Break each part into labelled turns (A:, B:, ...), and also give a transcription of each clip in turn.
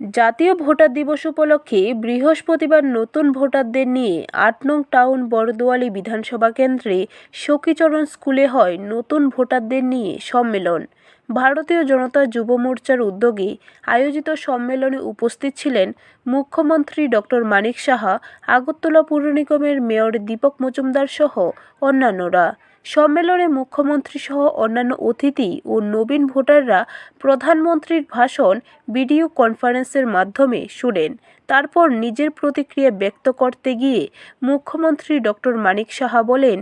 A: জাতীয় ভোটার দিবস উপলক্ষে বৃহস্পতিবার নতুন ভোটারদের নিয়ে আট নং টাউন বড়দোয়ালি বিধানসভা কেন্দ্রে সখীচরণ স্কুলে হয় নতুন ভোটারদের নিয়ে সম্মেলন। ভারতীয় জনতা যুব মোর্চার উদ্যোগে আয়োজিত সম্মেলনে উপস্থিত ছিলেন মুখ্যমন্ত্রী ডক্টর মানিক সাহা, আগরতলা পুর নিগমের মেয়র দীপক মজুমদার সহ অন্যান্যরা। সম্মেলনে মুখ্যমন্ত্রী সহ অন্যান্য অতিথি ও নবীন ভোটাররা প্রধানমন্ত্রীর ভাষণ, ভিডিও কনফারেন্সের মাধ্যমে শুনেন। তারপর নিজের প্রতিক্রিয়া ব্যক্ত করতে গিয়ে মুখ্যমন্ত্রী ডক্টর মানিক সাহা বলেন,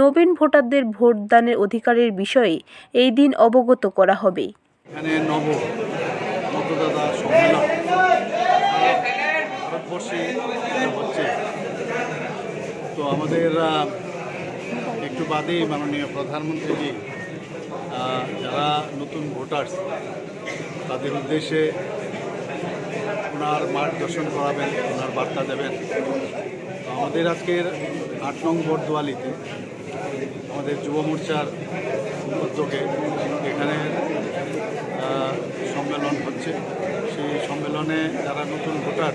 A: নবীন ভোটারদের ভোটদানের অধিকারের বিষয়ে এই দিন অবগত করা হবে।
B: তো আমাদের একটু বাদেই মাননীয় প্রধানমন্ত্রীজি যারা নতুন ভোটার্স, তাদের উদ্দেশ্যে ওনার মার্গদর্শন করাবেন, ওনার বার্তা দেবেন। আমাদের আজকের আট নং বর্দোয়ালিতে আমাদের যুব মোর্চার উদ্যোগে এখানে সম্মেলন হচ্ছে। সেই সম্মেলনে যারা নতুন ভোটার,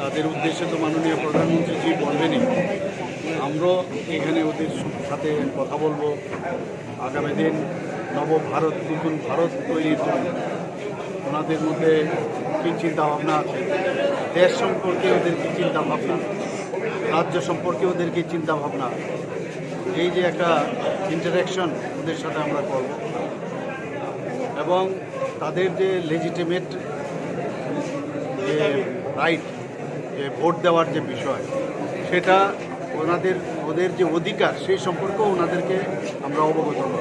B: তাদের উদ্দেশ্যে তো মাননীয় প্রধানমন্ত্রীজি বলবেনই, আমরাও এখানে ওদের সাথে কথা বলব। আগামী দিন নব ভারত নতুন ভারত তৈরির জন্য। ওনাদের মধ্যে কী চিন্তা ভাবনা আছে? দেশ সম্পর্কে ওদের কী চিন্তা ভাবনা রাজ্য সম্পর্কে ওদের কী চিন্তা ভাবনা এই যে একটা ইন্টারাকশন ওদের সাথে আমরা করব। এবং তাদের যে লেজিটিমেট যে রাইট যে ভোট দেওয়ার যে বিষয়, সেটা ওনাদের, ওদের যে অধিকার, সেই সম্পর্কেও ওনাদেরকে আমরা অবগত করব।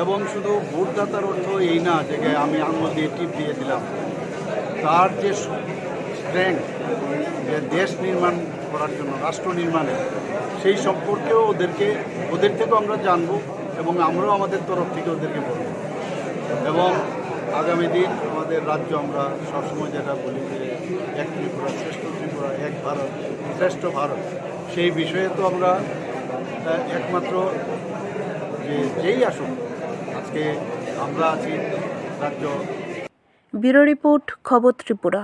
B: এবং শুধু ভোটদাতার অর্থ এই না, যে আমি আঙুল দিয়ে টিপ দিয়ে দিলাম। তার যে স্ট্রেংথ যে দেশ নির্মাণ করার জন্য, রাষ্ট্র নির্মাণে, সেই সম্পর্কেও ওদেরকে, ওদের থেকেও আমরা জানব এবং আমরাও আমাদের তরফ থেকে ওদেরকে বলব। এবং আগামী দিন আমাদের রাজ্য আমরা সবসময় যেটা বলি যে, এক ত্রিপুরা, শ্রেষ্ঠ ত্রিপুরা, এক ভারত, শ্রেষ্ঠ ভারত। সেই বিষয়ে তো আমরা একমাত্র যে যেই আসুন আজকে আমরা আছি রাজ্য।
A: ব্যুরো রিপোর্ট, খবর ত্রিপুরা।